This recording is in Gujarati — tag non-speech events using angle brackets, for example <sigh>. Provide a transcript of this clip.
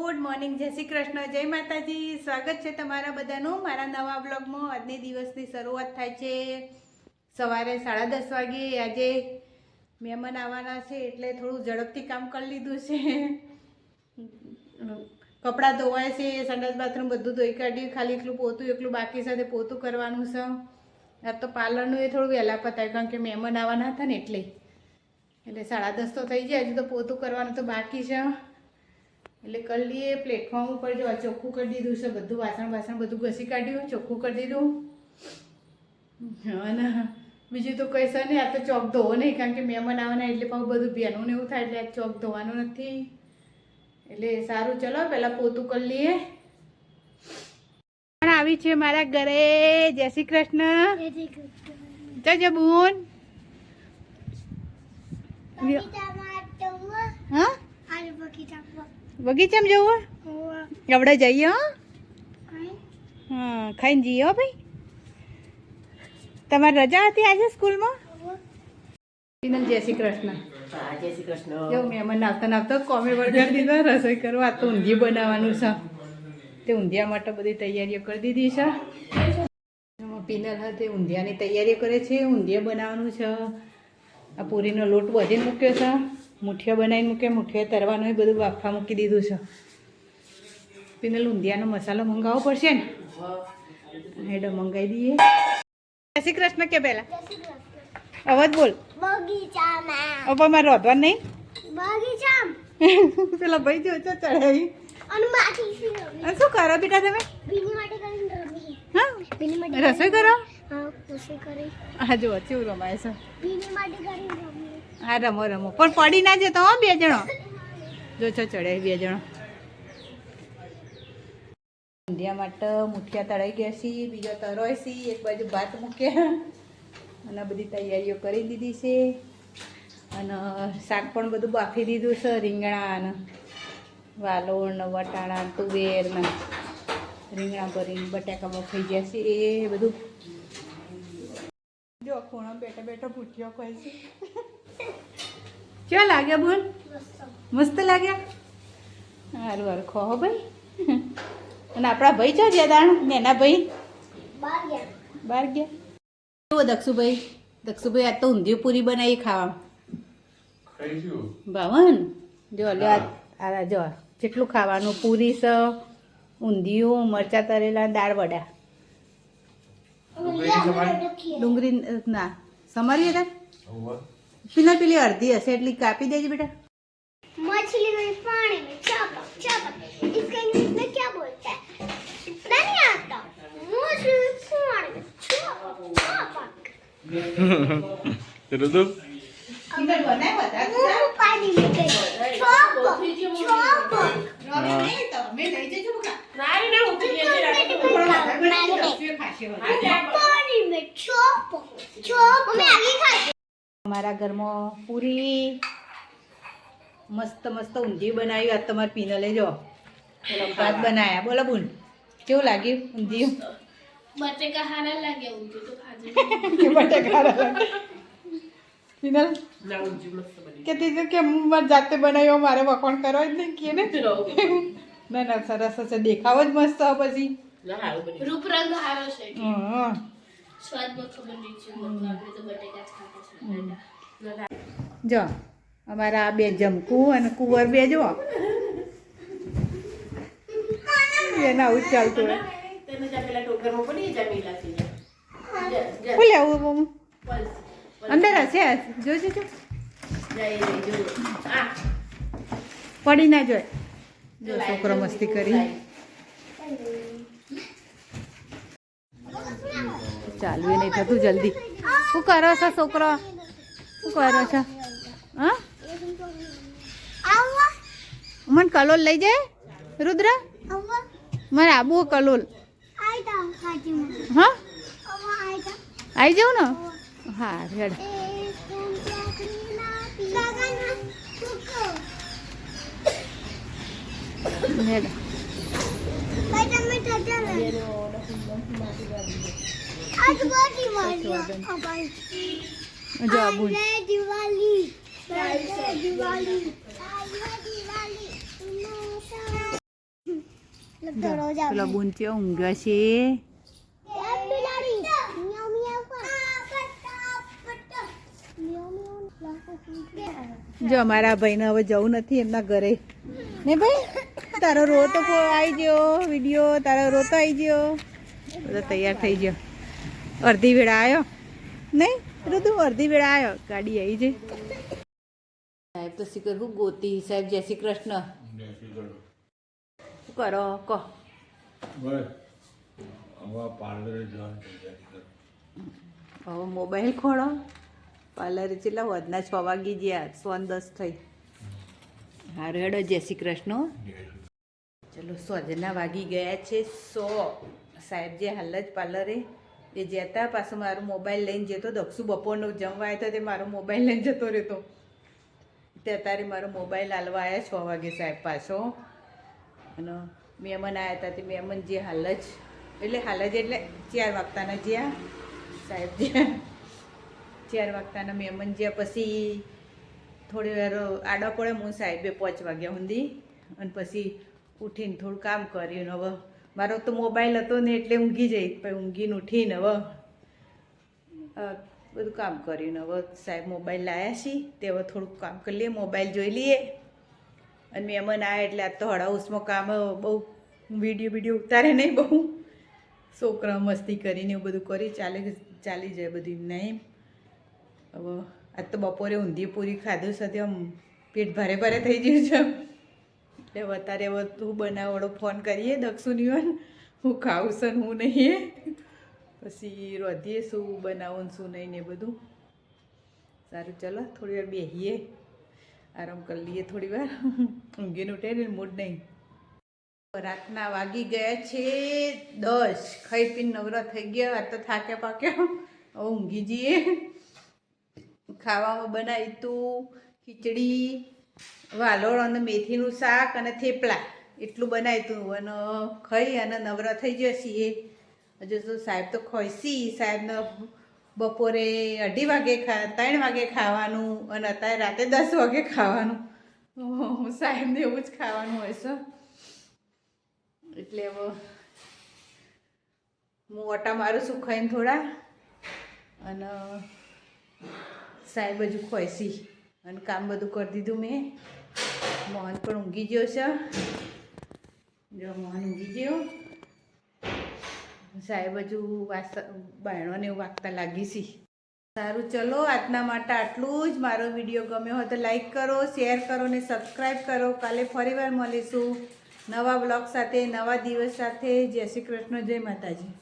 ગુડ મોર્નિંગ જય શ્રી કૃષ્ણ, જય માતાજી. સ્વાગત છે તમારા બધાનું મારા નવા બ્લોગમાં આજની દિવસની શરૂઆત થાય છે સવારે સાડા દસ વાગે. આજે મહેમાન આવવાના છે એટલે થોડું ઝડપથી કામ કરી લીધું છે. કપડાં ધોવાય છે, સંડાસ, બાથરૂમ બધું ધોઈ કાઢ્યું ખાલી એકલું પોતું, એકલું બાકી સાથે પોતું કરવાનું છે. આ તો પાર્લરનું એ થોડું વહેલા પતાવ્યું કારણ કે મહેમાન આવવાના હતા ને એટલે. એટલે સાડા દસ તો થઈ જાય, હજુ તો પોતું કરવાનું તો બાકી છે. એટલે કરી લઈએ પ્લેટફોર્મ ઉપર જો ચોખ્ખું કરી દીધું છે બધું વાસણ વાસણ બધું ઘસી કાઢ્યું ચોખ્ખું કરી દીધું. અને બીજું તો કઈ છે ને આ તો ચોક ધોવો નહીં કારણ કે મહેમાન આવવાના એટલે પણ બધું બેનું ને એવું થાય એટલે આ ચોક ધોવાનું નથી. એટલે સારું ચલો પહેલાં પોતું કરી લઈએ. પણ આવી છે મારા ઘરે. જય શ્રી કૃષ્ણ. જય બુન હા? બગીચામાં જવું આપણે જઈએ હો? હા ખાઈને જઈએ હો ભાઈ. તમારી રજા હતી આજે સ્કૂલમાં? જય શ્રી કૃષ્ણ. જય શ્રી કૃષ્ણ. જો મહેમાન આવતા આવતા કોમે વળગાડી દીધા રસોઈ કરવા આ તો ઊંધિયું બનાવવાનું છે. તે ઊંધિયા માટે બધી તૈયારીઓ કરી દીધી છે. એમાં પિનલ હાથે ઊંધિયાની તૈયારી કરે છે ઊંધિયા બનાવવાનું છે. આ પૂરીનો લોટ બધીને મૂક્યો છે. મુઠિયા બનાવીને મૂકે મુઠિયા તરવાનું એ બધું બાફા મૂકી દીધું છે. પિનલ લુંધિયાનો મસાલો મંગાવવો પડશે ને? હેડો મંગાવી દઈએ. જય શ્રી કૃષ્ણ કે પહેલા. અવાજ બોલ. બગીચામાં. હવે મારે રોધવાનું નહીં? બગીચામાં. <laughs> પેલા ભાઈ જો તો ચડાવી અને શું કરો બેટા તમે? રસોઈ કરો? હા પૂછી કરી. હા જો કેવું રમાય છે હા, રમો રમો. પણ પડી ના જતો હો, બે જણો. જો છો ચડે બે જણો. ઊંધિયા માટે મુઠિયા તળાઈ ગયા છીએ, બીજો તરોય છીએ, એક બાજુ ભાત મૂક્યા. અને બધી તૈયારીઓ કરી દીધી છે. અને શાક પણ બધું બાફી દીધું છે, રીંગણા વાલોણ, વટાણા, તુવેર, ને રીંગણા ભરીને બટાકા બફાઈ ગયા છે, એ બધું. જો, ખૂણો બેઠા બેઠો પૂછ્યો કહે છે કેવા લાગ્યા બોલ? મસ્ત લાગ્યા? સારું સારું ખો હો ભાઈ. અને આપણા ભાઈ છો જેદાણ નેના ભાઈ? બાર ગયા. બહાર ગયા? કેવો દક્ષુભાઈ? દક્ષુભાઈ આજ તો ઊંધિયું પૂરી બનાવી ખાવા ભાવન જો લે આ આ જો જેટલું ખાવાનું? પૂરી સ ઊંધિયું મરચાં તરેલા દાળ વડા. ડુંગળી ના સમારી? હતા હોવે. પેલા પેલી અડધી હશે એટલી કાપી દેજે બેટા मछली में पानी में चापक चापक इसका इंग्लिश में क्या बोलते हैं इतना नहीं आता मछली में पानी में चापक चापक રુદુ मुंह पानी में गई चापक चापक पानी में चापक चापक मैं आगे खाती અમારા ઘરમાં પૂરી મસ્ત મસ્ત ઊંધિયું બનાવ્યું આજ તમારે પીને જો ભાત બનાયા. બોલો બુન. કેવું લાગ્યું ઊંધિયું બટેકા હારા લાગે ઊંધિયું તો ખાજે. <laughs> કે બટાકા લાગે? પીનલ ના ઊંધિયું મસ્ત બન્યું. કે તે કે હું મારે જાતે બનાવ્યો મારે વખોણ કરવા જ નહીં કે ને? <laughs> ના ના સરસ હશે. દેખાવો જ મસ્ત પછી. ના, સારું બન્યું. રૂપ રંગ હારો છે. હં. સ્વાદમાં ખબર નહીં છે આપણે તો બટેકા જ ખાતા છે જો અમારા આ બે જમકું અને કુંવર બે જો એના આવું ચાલતું હોય. બહુ. પલ્સ. અંદર હશે જોજો. જો. પડી ના જોય. જો છોકરો મસ્તી કરી. ચાલુ નહીં થતું જલ્દી. શું કરો છો છોકરો? શું કરો છો? હા? મને કલોલ લઈ જાય? રુદ્ર? મારે આબુ કલોલ. હા? આવી જાઉં ને? હા, રેડ. રેડ. પેલા છે ઊંઘ્યા છે જો અમારા ભાઈને હવે જવું નથી એમના ઘરે ને ભાઈ તારો રોતો આવી ગયો વીડિયો તારો રોતો આવી ગયો બધો તૈયાર થઈ ગયો અડધી વેળા આવ્યો નહીં તું અડધી વેળા આવ્યો ગાડી આવી જઈ. સાહેબ તો શીખર હું ગોતી? સાહેબ જય શ્રી કૃષ્ણ. શું કરો? કહો. હવે પાર્લરે જવાની તૈયારી કર હવે મોબાઈલ ખોળો. પાર્લરે ચેટલા વધના છ વાગી ગયા. સોન દસ થઈ. હા રેડો જય શ્રી કૃષ્ણ. ચલો સોજના વાગી ગયા છે સો. સાહેબ જે હાલ જ પાર્લરે એ જતા પાછો મારો મોબાઈલ લઈને જતો, દક્ષુ બપોરનો જમવા આવ્યો તો તે મારો મોબાઈલ લઈને જતો રહેતો. તે અત્યારે મારો મોબાઈલ હાલવા આવ્યા છ વાગે સાહેબ પાછો. અને મહેમાન આવ્યા હતા તે મહેમાન જે હાલ જ, એટલે હાલ જ એટલે ચાર વાગતાના જ્યાં, સાહેબ જ્યાં. ચાર વાગતાના મહેમાન જ્યાં, પછી થોડી વાર આડા પડે હું સાહેબે પાંચ વાગ્યા સુધી, અને પછી ઉઠીને થોડું કામ કર્યું હવે મારો તો મોબાઈલ હતો ને એટલે ઊંઘી જઈ. પછી ઊંઘીને ઉઠીને હવે બધું કામ કર્યું ને હવે સાહેબ મોબાઈલ લાવ્યા છીએ તે હવે થોડુંક કામ કરી લઈએ, મોબાઈલ જોઈ લઈએ. અને મહેમાન આવ્યા એટલે આ તો હળાઉસમાં કામ બહુ વીડિયો વીડિયો ઉતારે નહીં બહુ. છોકરા મસ્તી કરીને એવું બધું કરી, ચાલે ચાલી જાય બધું નહીં. હવે આજ તો બપોરે ઊંધી પૂરી ખાધું સાથે આમ પેટ ભારે ભારે થઈ ગયું છે. એટલે વધારે વધુ બનાવડો ફોન કરીએ દક્ષુની હું ખાઉં છું હું નહીં. પછી રોધીએ શું બનાવું શું નહીં ને બધું. સારું, ચલો, થોડી વાર બેસીએ આરામ કરી લઈએ થોડી વાર. ઊંઘીને ઉઠે ને મૂડ નહીં. રાતના વાગી ગયા છે દસ. ખાઈ પીને નવરા થઈ ગયા, આ તો થાક્યા પાક્યા. ઊંઘી જઈએ. ખાવામાં બનાવ્યું તું ખીચડી વાલોળ અને મેથીનું શાક અને થેપલા. એટલું બનાવ્યું તું. અને ખાઈ અને નવરા થઈ જશે છીએ. હજુ તો સાહેબ તો ખોઈસી સાહેબને બપોરે અઢી વાગે ત્રણ વાગે ખાવાનું અને અત્યારે રાતે દસ વાગે ખાવાનું. સાહેબને એવું જ ખાવાનું હોય છે. એટલે હવે હું ઓટા મારું છું ખાઈને થોડા. અને સાહેબ હજુ ખોઈસી અને કામ બધું કરી દીધું મેં. મોહન પણ ઊંઘી ગયો છે. જો મોહન ઊંઘી ગયો. સાહેબ હજુ બાયણોને એવું વાગતા લાગી છે. સારું, ચલો આજના માટે આટલું જ. મારો વીડિયો ગમ્યો હોય તો લાઈક કરો, શેર કરો ને સબસ્ક્રાઈબ કરો. કાલે ફરીવાર મળીશું નવા બ્લોગ સાથે, નવા દિવસ સાથે. જય શ્રી કૃષ્ણ, જય માતાજી.